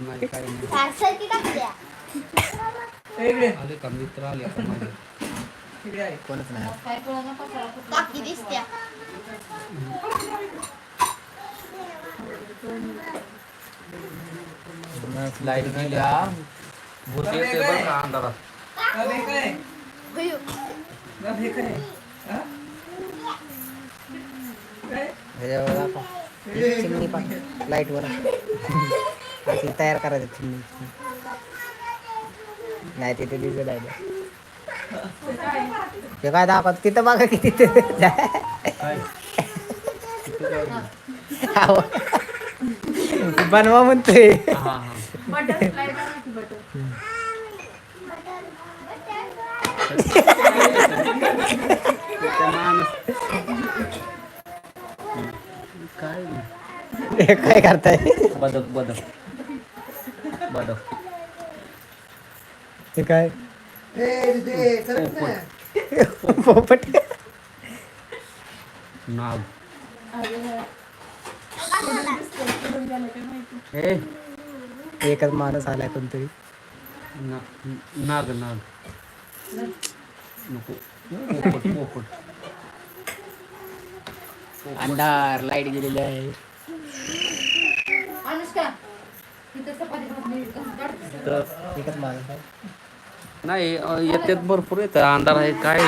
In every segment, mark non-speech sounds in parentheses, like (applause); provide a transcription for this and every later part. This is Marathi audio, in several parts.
नाही काय आले का मित्र आले का माझे कोणच नाही टाकी दिसत्या लाईट गेल्या भूत येते बरं का। अंधारात होय. ह्याच्यावर दाखव. चिमणी अशी तयार करायचं चिमणी नाही तिथे दिसत आहे ते. काय दाखवत? तिथं बघा की तिथे. बनवा म्हणतोय. काय काय करताय? बदक बदक. बदक ते काय? पोपट. नाग. ए. एकच माणूस आलाय कोणतरी. ना- नाग नाग. नको. पोपट पोपट. अंधार लाइट गेलेली आहे अनुष्का तिथं चपाती भाकरी काढते. तर एकच माणूस आहे नाही अं, येत्यात भरपूर येतं. अंधार आहे काय?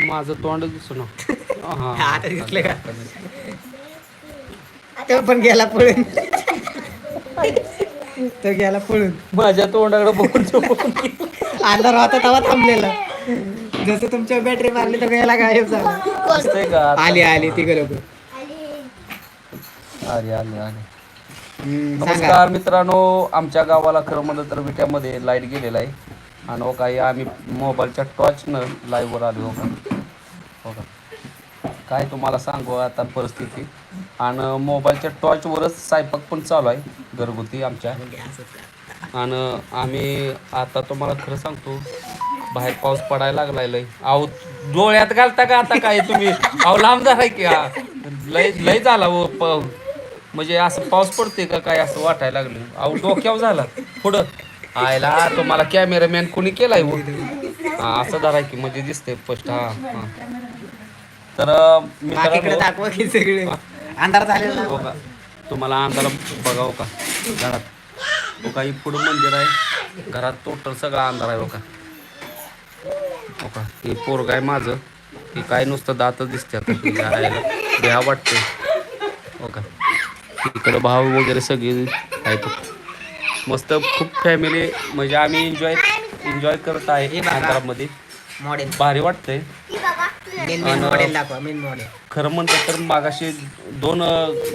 माझं तोंड दिसू ना (laughs) हा. आता दिसले का? तो पण गेला पळून. तो गेला पळून. माझ्या तोंडाकडे बघून तो (laughs) बघून अंधार होता तेव्हा थांबलेला. जसं तुमच्या बॅटरी मारली तर गेला गायब झाला? आली आली ती लोक आले आले आले. सांगा. नमस्कार मित्रांनो आमच्या गावाला खरं म्हणलं तर विट्यामध्ये लाइट गेलेला आहे. आणि हो काही आम्ही मोबाईलच्या टॉर्चनं लाईव्हवर आलो हो का? हो का? काय तुम्हाला सांगू आता परिस्थिती? आणि मोबाईलच्या टॉर्चवरच स्वयंपाक पण चालू आहे घरगुती आमच्या. आणि आम्ही आता तुम्हाला खरं सांगतो बाहेर पाऊस पडायला लागलाय लय. अहो डोळ्यात घालता का आता काय तुम्ही? अहो लांब झालाय की हा. लय लय झाला व प म्हणजे असं पाऊस पडते का काय असं वाटायला लागलं. अहो डोक्यावर झाला. पुढं. आयला तुम्हाला कॅमेरामॅन कोणी केलाय व हा असं धराय की म्हणजे दिसतंय स्पष्ट हा हा. तर बाकीकडे मित्रांनो दाखवा की सगळे. अंधार झालेला हो का? तुम्हाला अंधारा बघाव का? घरात. हो का? ही पुढं मंदिर आहे. घरात टोटल सगळा अंधार आहे हो का? हो का? हे पोरग आहे माझं. हे काय नुसतं दातच दिसते आता. हे वाटते हो का? इकडं भाव वगैरे सगळे आहेत. मस्त खूप फॅमिली म्हणजे आम्ही एन्जॉय एन्जॉय करत आहे अंधारामध्ये मॉडेल भारी वाटतंय. मेन मेन मॉडेल दाखवा मेन मॉडेल खरं म्हणतं तर मागाशी दोन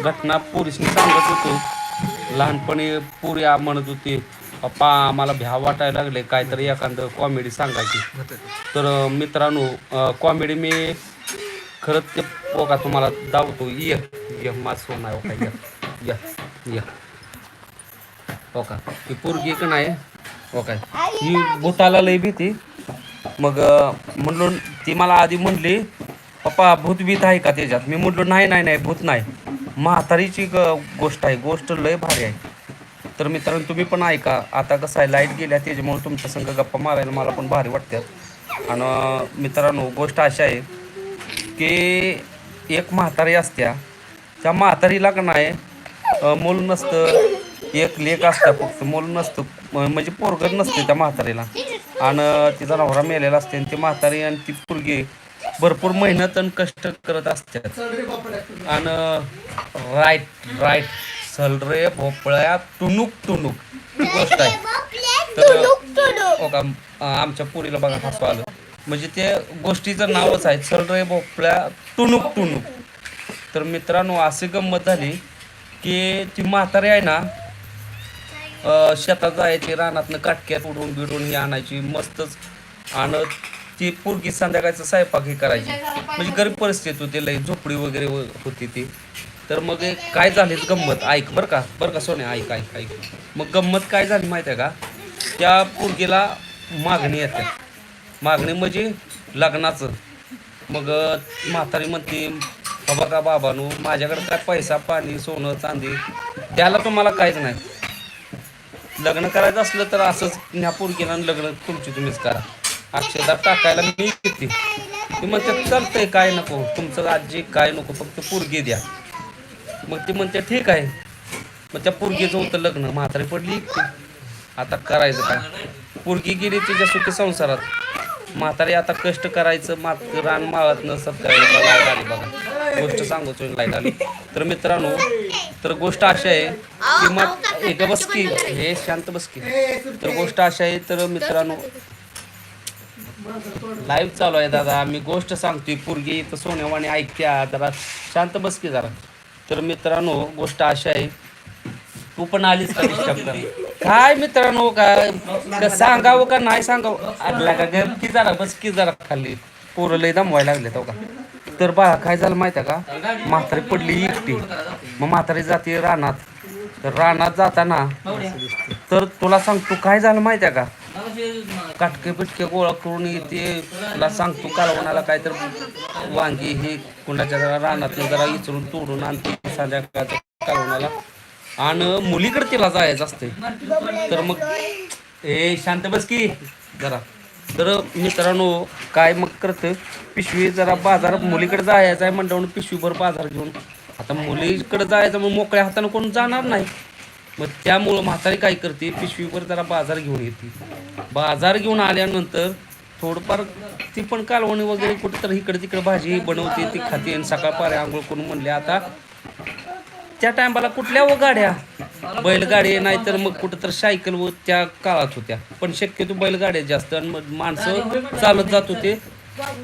घटना पोलिसनी सांगत होतो. लहानपणी पुरी म्हणत होती पप्पा आम्हाला भ्या वाटायला लागले काहीतरी एखादं कॉमेडी सांगायची. तर मित्रांनो कॉमेडी मी खरंच ते हो का तुम्हाला दावतो. ये ये माझ सोन या या. या हो का? ही पोरगी का नाही. हो काय ही भूताला लय भीती. मग अ, म्हणलो ती मला आधी म्हणली पप्पा भूत भीत आहे का त्याच्यात? मी म्हटलो नाही नाही नाही भूत नाही. म्हातारीची गोष्ट आहे. गोष्ट लय भारी आहे. तर मित्रांनो तुम्ही पण ऐका. आता कसं आहे लाइट गेल्या त्याच्यामुळे तुमच्या संग गप्पा मारायला मला पण भारी वाटतात. आणि मित्रांनो गोष्ट अशी आहे की एक म्हातारी असत्या. त्या म्हातारीला का नाही मूल नसतं. एक लेख असतं फक्त. मूल नसतं. म्हणजे पोरगत नसते त्या म्हातारीला. आणि तिचा नवरा मेलेला असते आणि ती म्हातारी आणि ती पोरगी भरपूर मेहनत आणि कष्ट करत असतात आणि राईट राईट सलरे भोपळ्या टुनुक टुनुक गोष्ट आहे. तर हो का आमच्या पुरीला बघा हसू आलं म्हणजे ते गोष्टीचं नावच आहे सलरे भोपळ्या टुनुक टुनुक तर मित्रांनो अशी गंमत झाली. की ती म्हातारी आहे ना अं, शेतात जायची रानातनं काटक्यात उडून बिडून ही आणायची मस्तच. आणि ती पोरगी संध्याकाळचं स्वयंपाक हे करायची. म्हणजे गरीब परिस्थिती होती लई झोपडी वगैरे व- होती ती. तर मग काय झालीच गंमत? ऐक बरं का बरं का सोने ऐक ऐक ऐक. मग गंमत काय झाली माहिती आहे का? त्या पोरगीला मागणी येते. मागणी म्हणजे लग्नाचं. मग म्हातारी म्हणते बघा बाबानू माझ्याकडे काय पैसा पाणी सोनं चांदी त्याला तुम्हाला काहीच नाही. लग्न करायचं असलं तर असंच न्या पोरगीला लग्न तुमची तुम्हीच करा. अक्षदा टाकायला मी किती ती म्हणते चालतंय काय नको. तुमचं आजी काय नको फक्त पोरगी द्या. मग ती म्हणते ठीक आहे. मग त्या पोरगीचं होतं लग्न. म्हातारी पडली. आता करायचं काय? पोरगी गेली तिच्या सुखी संसारात. म्हातारी आता कष्ट करायचं मात रान मावत न लाइट आली बघा. गोष्ट सांगतो लाइट आली. तर मित्रांनो तर गोष्ट अशी आहे की मग एक बसकी हे शांत बसकी तर गोष्ट अशी आहे तर मित्रांनो लाईव्ह चालू आहे दादा. मी गोष्ट सांगतोय पोरगी इथं सोन्यावाणी ऐकत्या जरा शांत बसकी जरा. तर मित्रांनो गोष्ट अशी आहे तू पण आलीस का डिस्टर्ब काय मित्रांनो काय का सांगावं का नाही सांगावं? आदला का की जरा बस की जरा खाल्ली पोरं लय दमवायला लागले तो हो का? तर बाळा काय झालं माहिती आहे का? म्हातारी पडली एकटी. मग म्हातारी जाते रानात. तर रानात जाताना तर तुला सांगतो काय झालं माहिती आहे का? काटके पिटके गोळा करून येते. तुला सांगतो कालवणाला काय तर वांगी हे कुंडाच्या जरा रानातून जरा इचरून तोडून आणते. संध्याकाळच्या कालवणाला आणि मुलीकडे तिला जायचं असते तर मग ए शांत बस की. जरा. तर मित्रांनो काय मग करतं? पिशवी जरा बाजार मुलीकडे जायचं आहे म्हणल्यावर पिशवीभर बाजार घेऊन. आता मुलीकडे जायचं मग मोकळ्या हातानं कोण जाणार नाही. मग त्यामुळं म्हातारी काय करते? पिशवीवर जरा बाजार घेऊन येते. बाजार घेऊन आल्यानंतर थोडंफार ती पण कालवणी वगैरे कुठं तर इकडे तिकडे भाजी बनवते ती खाते आणि सकाळ पारे आंघोळ करून म्हणले आता त्या टायमाला कुठल्या व गाड्या? बैलगाडी नाही तर मग कुठं तर सायकल व त्या काळात होत्या. पण शक्यतो बैलगाड्या जास्त आणि मग माणसं चालत जात होते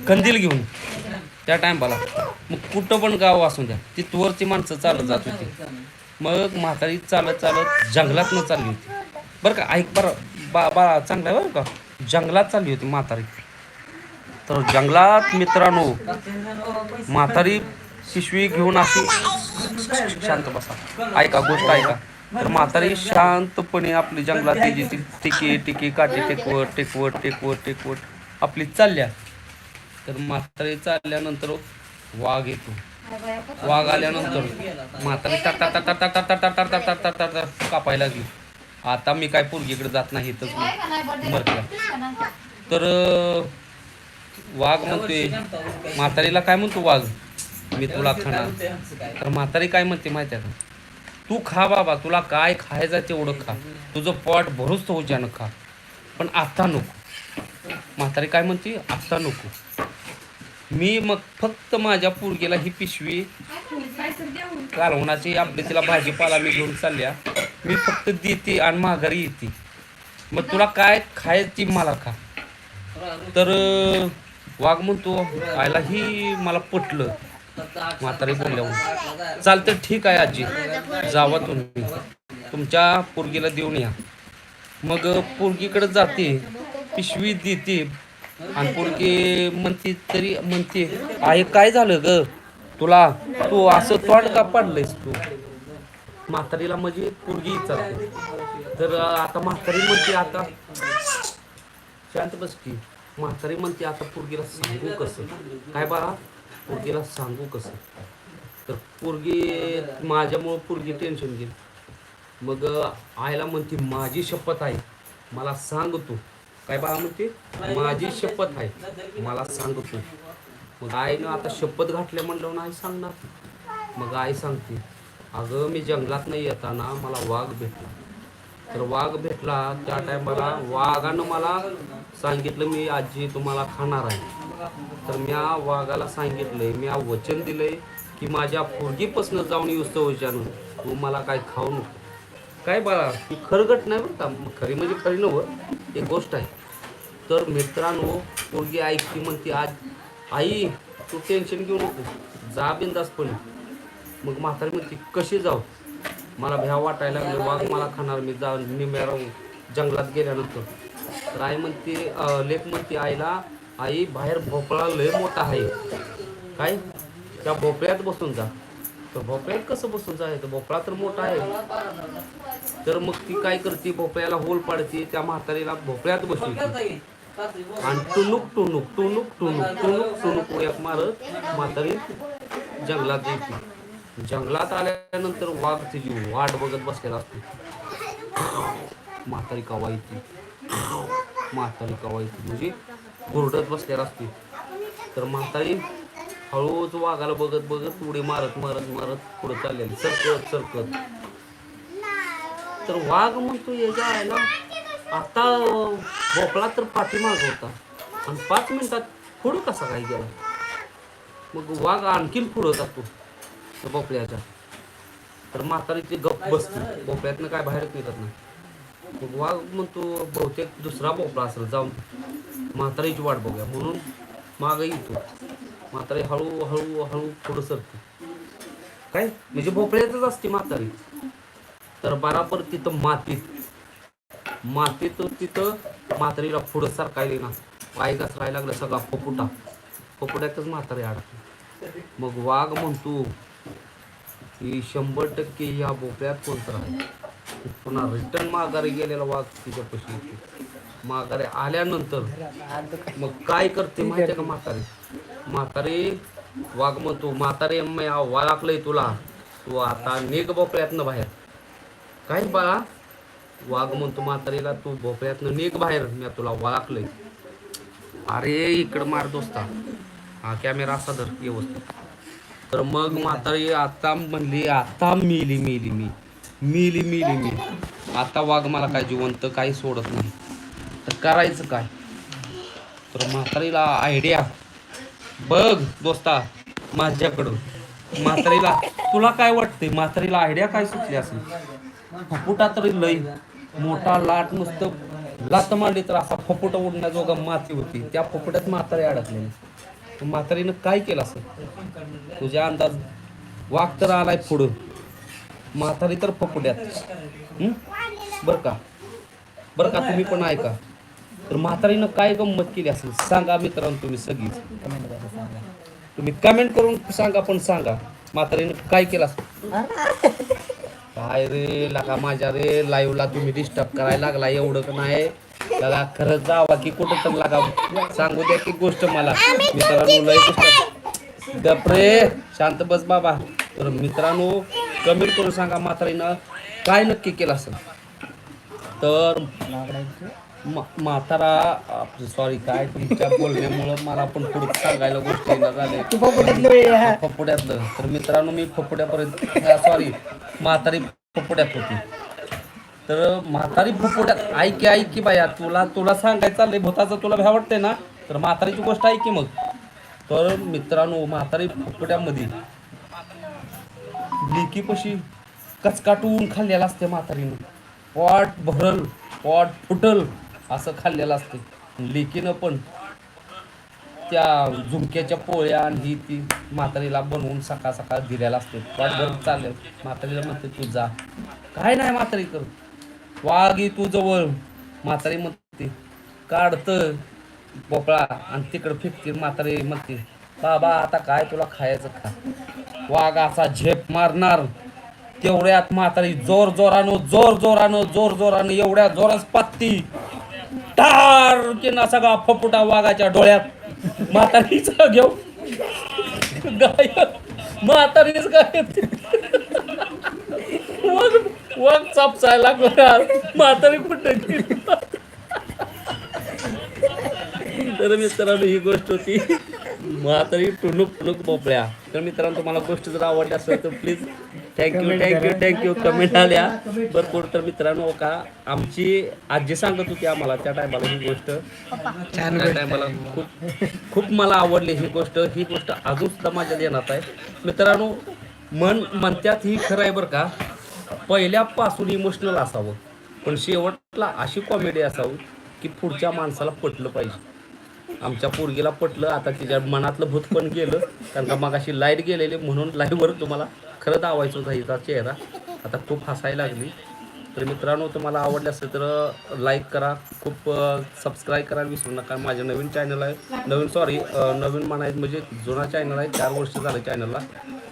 कंदील घेऊन त्या टायमाला. मग कुठं पण गाव असून द्या तिथवरची माणसं चालत जात होती. मग म्हातारी चालत चालत जंगलातनं चालली होती. बरं का ऐक बरं बा बा चांगलं आहे बरं का? जंगलात चालली होती म्हातारी. तर जंगलात मित्रांनो म्हातारी शिशवी घेऊन अशी शांत बसा ऐका गोष्ट ऐका तर म्हातारी शांतपणे आपली जंगलात त्याची टिके टिके काटे टेकवत टेकवत टेकवत टेकवत आपली चालल्या तर म्हातारी चालल्यानंतर वाघ येतो वाघ आल्यानंतर म्हातारी कापायला लागली आता मी काय पोरगीकडे जात नाही तर तर वाघ म्हणतोय म्हातारीला काय म्हणतो वाघ मी तुला खाणार. तर म्हातारी काय म्हणते माहिती आहे का? तू खा बाबा तुला काय खायचं तेवढं खा. तुझं पोट भरूच तो ज्यानं खा पण आता नको. म्हातारी काय म्हणते? आता नको. मी मग फक्त माझ्या पोरगीला ही पिशवी कालवणाची आपली तिला भाजीपाला मी घेऊन चालल्या. मी फक्त देते आणि माघारी येते. मग तुला काय खायची मला खा. तर वाघ म्हणतो आयला ही मला पटलं. म्हातारी बोलल्यावर चालतं ठीक आहे आजी. जावा तुम्ही. तुमच्या पोरगीला देऊन या. मग पोरगीकडे जाते पिशवी देते. आणि पोरगी म्हणते तरी म्हणते आहे काय झालं ग? तुला तू असं तोंड का पाडलंयस तू? म्हातारीला म्हणजे पोरगी विचारते. तर आता म्हातारी म्हणते आता. शांत बस की. म्हातारी म्हणते आता पोरगीला सांगू कसं? काय बा पोरगीला सांगू कसं? तर पोरगी माझ्यामुळं पोरगी टेन्शन घेईल. मग आईला म्हणते माझी शपथ आहे. मला सांग तू. काय बाळा म्हणते? माझी शपथ आहे. मला सांग तू. मग आईनं आता शपथ घातल्या म्हणलं ना आई सांगणार. मग आई सांगते अगं मी जंगलात नाही येताना मला वाघ भेटला. तर वाघ भेटला. त्या टायमाला वाघानं मला सांगितलं मी आजी तुम्हाला खाणार आहे. तर म्या वाघाला सांगितलंय म्या वचन दिलंय की माझ्या पोरगीपासून जाऊन उत्सव विचारून तू मला काय खाऊ नको. काय बाळा ही खरगट नाही बरं का? खरी म्हणजे खरी नव्ह एक गोष्ट आहे. तर मित्रांनो पोरगी ऐकती म्हणते आज आई तू टेन्शन घेऊ नको. जा बिंदासपणे. मग म्हातारी म्हणते कशी जाऊ? मला भ्या वाटायला लागले वाघ मला खाणार मी जा निम्या जंगलात गेल्यानंतर. तर आई म्हणते लेख म्हणते आईला आई बाहेर भोपळा लय मोठा आहे. काय? त्या भोपळ्यात बसून जा. तर भोपळ्यात कसं बसून जायचं भोपळा तर मोठा आहे. तर मग ती काय करते? भोपळ्याला होल पाडते त्या म्हातारीला भोपळ्यात बसवते. आणि टुनुक टुनुक टुनुक टुनुक टुनुक टुनुक एक मारत म्हातारी जंगलात जायची. जंगलात आल्यानंतर वाघ तिची वाट बघत बसलेला असतो. म्हातारी कवायती म्हातारी कवायती म्हणजे कुरडत बसलेला असते. तर म्हातारी हळूच वाघाला बघत बघत उडी मारत मारत मारत पुढे चाललेली. सरकत सरकत. तर वाघ म्हणतो याच्या आयला आता भोपळा तर पाठीमाग होता. आणि पाच मिनिटात पुढं कसा काय गेला? मग वाघ आणखीन पुढं जातो. तर भोपळ्याच्या. तर म्हातारीची गप बसते. भोपळ्यातनं काय बाहेरच निघत नाही. मग वाघ म्हणतो बहुतेक दुसरा भोपळा असेल जाऊन म्हातारीची वाट बघूया. म्हणून मागं येतो. म्हातारी हळू हळू हळू पुढं सरते. काय? म्हणजे भोपळ्यातच असते म्हातारी. तर बराबर तिथं मातीत मातीत तिथं म्हातारीला पुढं सरकायला ना पाय घसरायला लागलं सगळा फपुटा फपुट्यातच म्हातारी अडकली मग वाघ म्हणतो की शंभर टक्के या भोपळ्यात कोणतं आहे पुन्हा रिटर्न माघारी गेलेला वाघ तिच्यापाशी येतो. माघारी आल्यानंतर मग काय करते माहिती का म्हातारी? म्हातारी वाघ म्हणतो म्हातारे मी तुला. तू आता निघ भोपळ्यातनं बाहेर. काय बाळा? वाघ म्हणतो म्हातारीला तू भोपळ्यातनं निघ बाहेर. मी तुला वाळाकलंय अरे इकडं मार दोस्ता. हा कॅमेरा असा धर व्यवस्थित. तर मग म्हातारी आता म्हणली आता मिली मिली मी. मिली मिली मी. आता वाघ मला काय जिवंत काही सोडत नाही. तर करायचं काय? तर म्हातारीला आयडिया बघ दोस्ता माझ्याकडं म्हातारीला तुला काय वाटतंय? म्हातारीला आयडिया काय सुचली असेल? फपुटा तरी लय. मोठा लाट नुसतं लात मारली तर असा फपुटा उडण्याजोगा माती होती. त्या फपुट्यात म्हातारी अडकलेली. म्हातारीनं काय केलं असं? तुझ्या अंदाज वाघ तर आलाय पुढं. म्हातारी तर फपुट्यात बर बरं का? बरं का तुम्ही पण ऐका. तर म्हातारीनं काय गंमत केली असेल? सांगा मित्रांनो तुम्ही सगळीच तुम्ही कमेंट करून सांगा पण सांगा. म्हातारीनं काय केलं असेल? काय रे लगा माझ्या रे लाईव्हला तुम्ही डिस्टर्ब करायला लागला. एवढं का नाही. लगा खरंच जावा की कुठं तर लागा. सांगू द्या की गोष्ट मला. मित्रांनो लय गपरे शांत बस बाबा. तर मित्रांनो कमेंट करून सांगा म्हातारीनं काय नक्की केलं असेल. तर म्हातारा सॉरी काय तुमच्या बोलण्यामुळं मला पण पुढे सांगायला गोष्टी. फपुड्यातलं तर मित्रांनो मी फपुड्यापर्यंत सॉरी म्हातारी फपुड्यात होती. तर म्हातारी फपुड्यात ऐकी ऐकी बाया तुला तुला सांगायचं चाललंय भूताचं तुला भ्या वाटतंय ना? तर म्हातारीची गोष्ट ऐकी मग? तर मित्रांनो म्हातारी भूपोट्यामध्ये लेकी पशी कचकाटून खाल्लेला असते म्हातारीनं. पॉट भरल पॉट फुटल असं खाल्लेलं असते. लेकीनं पण त्या झुमक्याच्या पोळ्या आणि ही ती म्हातारीला बनवून सकाळ सकाळ दिलेला असते. वाटभर चालेल. म्हातारीला म्हणते तू जा. काय नाही म्हातारी कर वाघ तू जवळ. म्हातारी म्हणते काढत भोपळा आणि तिकडं फिकते म्हातारी म्हणते बाबा आता काय तुला खायचं खा. वाघ असा झेप मारणार. तेवढ्यात म्हातारी जोर जोरानं जोर जोरानं जोर जोरानं एवढ्या जोरास पत्ती टार की ना सगळा फपुटा वाघाच्या डोळ्यात. म्हातारीचा घेऊ गाय म्हातारीच गाय वाघ चापसायला लागला म्हातारी कुठं गेली? तर मित्रांनो ही गोष्ट होती. म्हातारी टुणूक टुणूक बोपळ्या तर मित्रांनो तुम्हाला गोष्ट जर आवडली असेल तर please thank you thank you thank you comment आल्या. भरपूर. तर मित्रांनो का आमची आजी सांगत होती आम्हाला त्या टायमाला ही गोष्ट. त्या टायमाला खूप खूप मला आवडली ही गोष्ट. ही गोष्ट अजून सुद्धा माझ्या ध्यानात आहे. मित्रांनो मन म्हणत्यात ही खरं आहे बरं का. पहिल्यापासून इमोशनल असावं. पण शेवटला अशी कॉमेडी असावी की पुढच्या माणसाला पटलं पाहिजे. आमच्या पोरगीला पटलं आता तिच्या मनातलं भूत पण गेलं. कारण का मग अशी लाइट गेलेली म्हणून लाईव्हवर तुम्हाला खरं दावायचं होता हिचा चेहरा. आता खूप हसायला लागली. तर मित्रांनो तुम्हाला आवडलं असेल तर लाईक करा. खूप सबस्क्राईब करा. विसरू नका. माझ्या नवीन चॅनल आहे. नवीन सॉरी नवीन म्हणायचं म्हणजे जुना चॅनल आहे. चार वर्ष झालं चॅनलला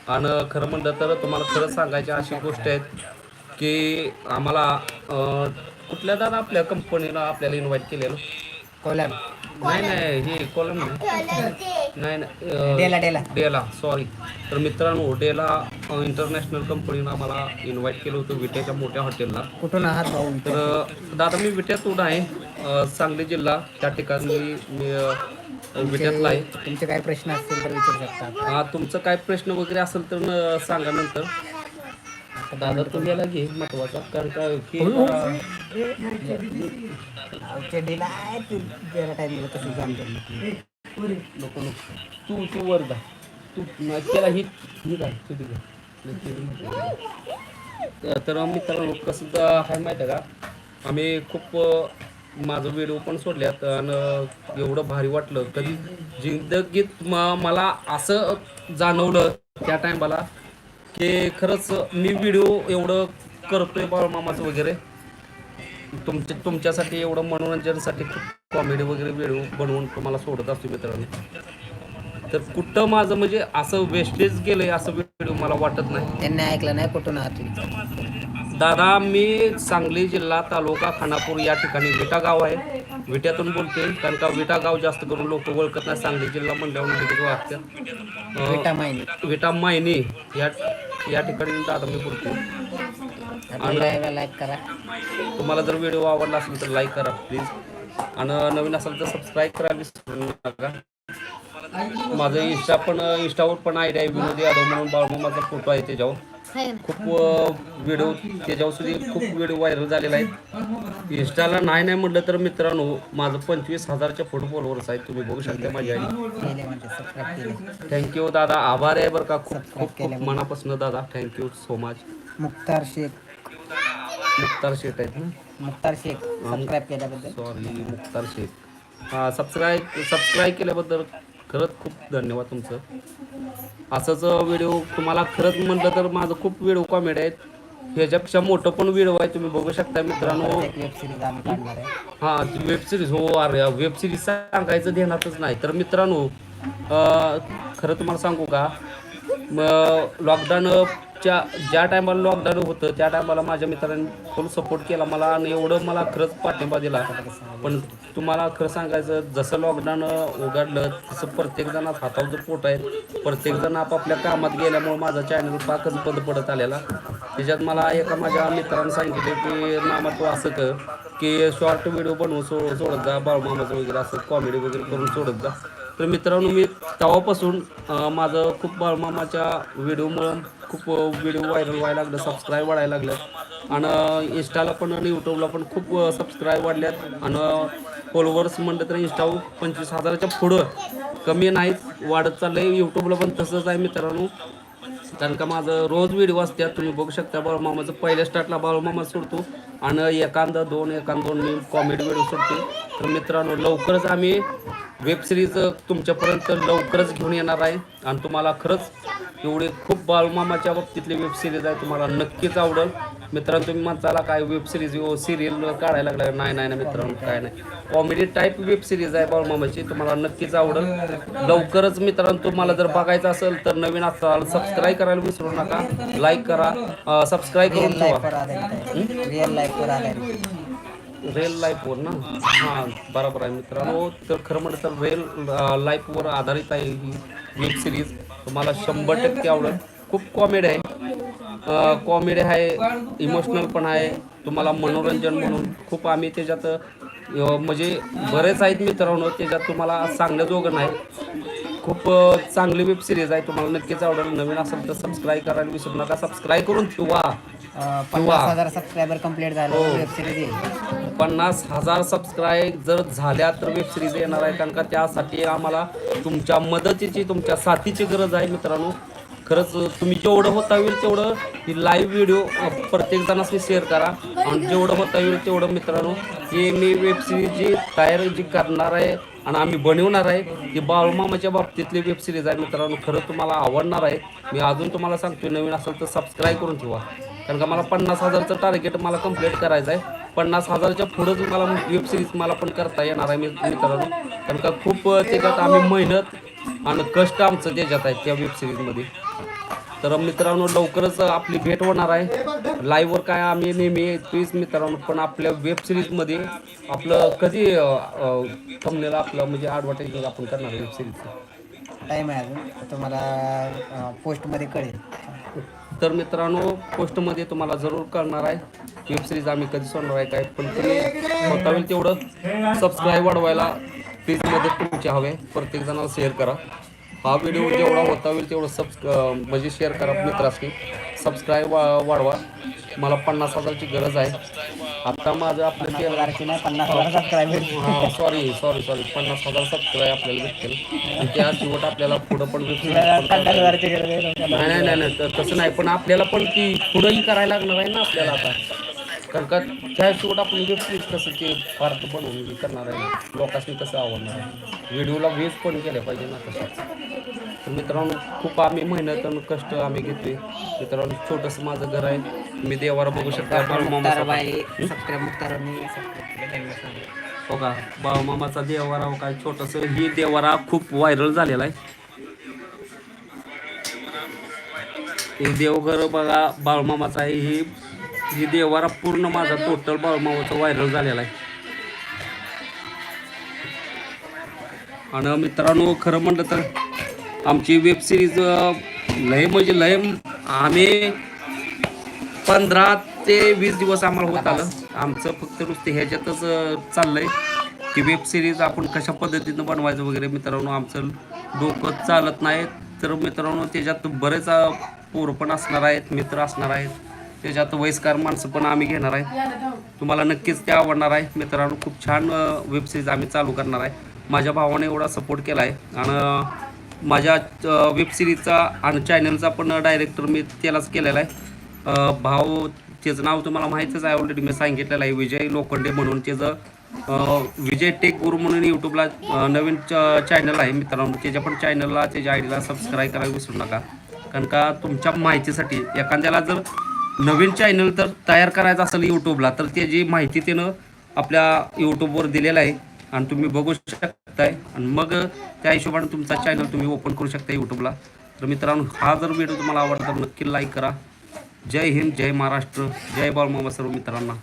आणि खरं म्हणलं तर तुम्हाला खरं सांगायच्या अशी गोष्ट आहेत की आम्हाला कुठल्या दादा आपल्या कंपनीनं आपल्याला इन्व्हाइट केलेलं? कोलॅब नाही नाही हे कॉलम नाही. नाही नाही डेला डेला. डेला सॉरी तर मित्रांनो डेला इंटरनॅशनल कंपनीनं मला इन्व्हाइट केलं होतं विट्याच्या मोठ्या हॉटेलला कुठून आहात भाऊ? तर दादा मी विट्यातून आहे. सांगली जिल्हा त्या ठिकाणी मी विट्यातला आहे. तुमचे काय प्रश्न असतील तर विचारू शकता. हा तुमचं काय प्रश्न वगैरे असेल तर सांगा नंतर. दादा तुम्ही याला घे महत्त्वाचा कारण का की चेडीला आहे तू नको नको. तू तू वर जा. तू त्याला ही तर- तर मित्रांनो कसं आहे माहिती आहे का? आम्ही खूप माझं व्हिडिओ पण सोडल्यात आणि एवढं भारी वाटलं. कधी जिंदगीत मला असं जाणवलं त्या टायमाला की खरंच मी व्हिडिओ एवढं करतोय बाळमामाचं वगैरे. तुमच्या तुमच्यासाठी एवढं मनोरंजनासाठी खूप कॉमेडी वगैरे व्हिडिओ बनवून तुम्हाला सोडत असतो मित्रांनो. तर कुठं माझं म्हणजे असं वेस्टेज गेलंय असं व्हिडिओ मला वाटत नाही. त्यांनी ऐकलं नाही कुठून आहात दादा मी सांगली जिल्हा तालुका खानापूर या ठिकाणी विटा गाव आहे. विट्यातून बोलते कारण का विटा गाव जास्त करून लोक ओळखत नाही. सांगली जिल्हा म्हणल्यावर लगेच वाटतं. विटा माहिनी अं, विटा मायनी या या ठिकाणी दादा मी बोलते लाईक करा. तुम्हाला जर व्हिडिओ आवडला असेल तर लाईक करा प्लीज आणि नवीन असेल तर सबस्क्राईब करा विसरू नका. माझं इंस्टा पण इंस्टावर पण आयडिया आहे विनोदी यादव म्हणून बाळमामाचा फोटो आहे त्याच्यावर. ना. खूप व्हिडिओ त्याच्यावर सुद्धा खूप व्हिडिओ व्हायरल झालेला आहे इंस्टाला नाही नाही म्हटलं तर मित्रांनो माझं पंचवीस हजारच्या फोटो फॉलोअर्स आहेत. तुम्ही बघू शकता माझी आई थँक्यू दादा. आभार आहे बरं का. खूप खूप खूप मनापासून दादा. Thank you so much Muktar Shaikh. Muktar Shet आहेत ना? मुक्तार शेख सबस्क्राईब केल्याबद्दल. सॉरी मुक्तार शेख. हां सबस्क्राईब सबस्क्राईब केल्याबद्दल खरंच खूप धन्यवाद तुमचं. असंच व्हिडिओ तुम्हाला खरंच म्हटलं तर माझं खूप व्हिडिओ कॉमेडी आहेत. ह्याच्यापेक्षा मोठं पण व्हिडिओ आहे तुम्ही बघू शकता मित्रांनो. हां वेब सिरीज हो अरे वेब सिरीज सांगायचं ध्यानातच नाही. तर मित्रांनो खरं तुम्हाला सांगू का? च्या ज्या टायमाला लॉकडाऊन होतं त्या टायमाला माझ्या मित्रांनी फुल सपोर्ट केला मला आणि एवढं मला खरंच पाठिंबा दिला. पण तुम्हाला खरं सांगायचं जसं लॉकडाऊन उघडलं तसं प्रत्येकजण हातावरचं पोट आहेत प्रत्येकजण आपापल्या कामात गेल्यामुळे माझा चॅनल पाकच बंद पडत आलेला. त्याच्यात मला एका माझ्या मित्रानं सांगितले की मामा तू असं कर की शॉर्ट व्हिडिओ बनवून सो सोडत जा बाळमामाचं वगैरे असं कॉमेडी वगैरे करून सोडत जा. तर मित्रांनो मी तेव्हापासून माझं खूप बाळमामाच्या व्हिडिओमुळं खूप व्हिडिओ व्हायरल व्हायला लागलं सबस्क्राईब वाढायला लागलं. आणि इंस्टाला पण आणि यूट्यूबला पण खूप सबस्क्राईब वाढल्यात. आणि फॉलोवर्स म्हणलं तर इंस्टावर पंचवीस हजाराच्या पुढं कमी नाहीत वाढत चाललंय. यूट्यूबला पण तसंच आहे मित्रांनो. कारण का माझं रोज व्हिडिओ असतात तुम्ही बघू शकता बाळूमामाचं पहिल्या स्टार्टला बाळूमामा सोडतो. आणि एखादा दोन एखादा दोन मी कॉमेडी व्हिडिओ सोडतो. तर मित्रांनो लवकरच आम्ही वेब सिरीज तुमच्यापर्यंत लवकरच घेऊन येणार आहे. आणि तुम्हाला खरंच एवढे खूप बाळूमामाच्या बाबतीतले वेब सिरीज आहे तुम्हाला नक्कीच आवडेल. मित्रांनो तुम्ही म्हणताला काय वेब सिरीज सिरियल काढायला लागला नाही नाही ना मित्रांनो काय नाही. कॉमेडी टाईप वेब सिरीज आहे बाळूमामाची तुम्हाला नक्कीच आवडेल. लवकरच मित्रांनो तुम्हाला जर बघायचं असेल तर नवीन असाल सबस्क्राईब करायला विसरू नका. लाईक करा. सबस्क्राईब करून रिअल ठेवा. लाईफवर आधारित रिअल लाईफवर आधारित रेल लाईफवर ना? हां बरोबर आहे मित्रांनो. तर खरं म्हटलं तर रेल लाईफवर आधारित आहे ही वेब सिरीज तुम्हाला शंभर टक्के आवडेल. खूप कॉमेडी आहे. कॉमेडी आहे इमोशनल पण आहे. तुम्हाला मनोरंजन म्हणून. खूप आम्ही त्याच्यात अं, म्हणजे बरेच आहेत मित्रांनो त्याच्यात तुम्हाला सांगण्याजोगं नाही. खूप चांगली वेब सिरीज आहे. तुम्हाला नक्कीच आवडेल. नवीन असेल तर सबस्क्राईब करायला विसरू नका. सबस्क्राईब करून ठेवा. अं, पन्नास हजार सबस्क्रायबर कंप्लीट झाले वेब सिरीज येईल पन्नास हजार सबस्क्राईब जर झाल्या तर वेब सिरीज येणार आहे. कारण का त्यासाठी आम्हाला तुमच्या मदतीची तुमच्या साथीची गरज आहे मित्रांनो. खरंच तुम्ही जेवढं होता होईल तेवढं ही लाईव्ह व्हिडिओ प्रत्येक जणांनी शेअर करा. आणि जेवढं होता होईल तेवढं मित्रांनो ही मी वेब सिरीज जी तयार जी करणार आहे आणि आम्ही बनवणार आहे. की बाळूमामाच्या बाबतीतली वेब सिरीज आहे मित्रांनो. खरं तुम्हाला आवडणार आहे. मी अजून तुम्हाला सांगतो नवीन असेल तर सबस्क्राईब करून ठेवा. कारण का मला पन्नास हजारचं टार्गेट मला कंप्लीट करायचं आहे. पन्नास हजारच्या पुढंच मला वेब सिरीज मला पण करता येणार आहे मी मित्रांनो. कारण का खूप त्याच्यात आम्ही मेहनत आणि कष्ट आमचं त्याच्यात आहे त्या वेब सिरीजमध्ये तर मित्रांनो लवकरच आपली भेट होणार आहे. लाईव्हवर काय आम्ही नेहमी प्लीज मित्रांनो पण आपल्या वेब सिरीजमध्ये आपलं कधी थंबनेला आपलं म्हणजे ॲडव्हर्टाईजिंग आपण करणार वेब सिरीजचं टाईम आहे अजून. तुम्हाला पोस्टमध्ये कळेल. तर मित्रांनो पोस्टमध्ये तुम्हाला जरूर कळणार आहे. वेब सिरीज आम्ही कधी सोडणार आहे काय पण तुम्ही होता होईल तेवढं सबस्क्राईब वाढवायला प्लीजमध्ये तुमचे हवे. प्रत्येक जणाला शेअर करा. हा व्हिडिओ जेवढा होता होईल तेवढं सब म्हणजे शेअर करा मित्रांनी सबस्क्राईब वाढवा. मला पन्नास हजारची गरज आहे. आता माझं आपलं नाही पन्नास हजार सॉरी सॉरी सॉरी पन्नास हजार सबस्क्राईब आपल्याला भेटतील. आणि त्या शेवट आपल्याला पुढं पण भेटतील पन्नास गरज आहे नाही नाही नाही. नाही तसं नाही. पण आपल्याला पण ती पुढंही करायला लागणार आहे ना आपल्याला आता. कारण का त्या आपण वेब सिरीज कसं ते पार्ट बनवून करणार आहे. लोकांनी कसं आवडणार आहे. व्हिडिओला व्ह्यूज पण केले पाहिजे ना तसंच तर मित्रांनो खूप आम्ही मेहनत आणि कष्ट आम्ही घेतोय. मित्रांनो छोटंसं माझं घर आहे. मी देवाला बघू शकता. हो? का? बाळूमामाचा देवारा हो काय? छोटंसं ही देवारा खूप व्हायरल झालेला आहे. हे देवघर बघा बाळूमामाचा आहे. ही ही देवारा पूर्ण माझा टोटल बाळूमामाचा व्हायरल झालेला आहे. आणि मित्रांनो खरं म्हणलं तर आमची वेब सिरीज लय म्हणजे लय आम्ही पंधरा ते वीस दिवस आम्हाला होत आलं. आमचं फक्त नुसतं ह्याच्यातच चाललंय की वेब सिरीज आपण कशा पद्धतीनं बनवायचं वगैरे मित्रांनो आमचं डोकं चालत नाही. तर मित्रांनो त्याच्यात बरेच पोर पोरं पण असणार आहेत मित्र असणार आहेत. त्याच्यात वयस्कर माणसं पण आम्ही घेणार आहे. तुम्हाला नक्कीच ते आवडणार आहे. मित्रांनो खूप छान वेबसिरीज आम्ही चालू करणार आहे. माझ्या भावाने एवढा सपोर्ट केला आहे आणि माझ्या वेबसिरीजचा आणि चॅनलचा पण डायरेक्टर मी त्यालाच केलेला आहे. भाव भाऊ त्याचं नाव तुम्हाला माहीतच आहे ऑलरेडी मी सांगितलेलं आहे विजय लोखंडे म्हणून त्याचं विजय टेक गुरु म्हणून यूट्यूबला नवीन नवीन चॅनल आहे मित्रांनो. त्याच्या पण चॅनलला त्याच्या आय डीला सबस्क्राईब करायला विसरू नका. कारण का तुमच्या माहितीसाठी एखाद्याला जर नवीन चॅनल तर तयार करायचं असेल यूट्यूबला तर त्याची माहिती त्यानं आपल्या यूट्यूबवर दिलेलं आहे आणि तुम्ही बघू शकताय. आणि मग त्या हिशोबाने तुमचा चॅनल तुम्ही ओपन करू शकता यूट्यूबला तर मित्रांनो हा जर व्हिडिओ तुम्हाला आवडला तर नक्की लाईक करा. जय हिंद जय महाराष्ट्र जय बाळमामा सर्व मित्रांना.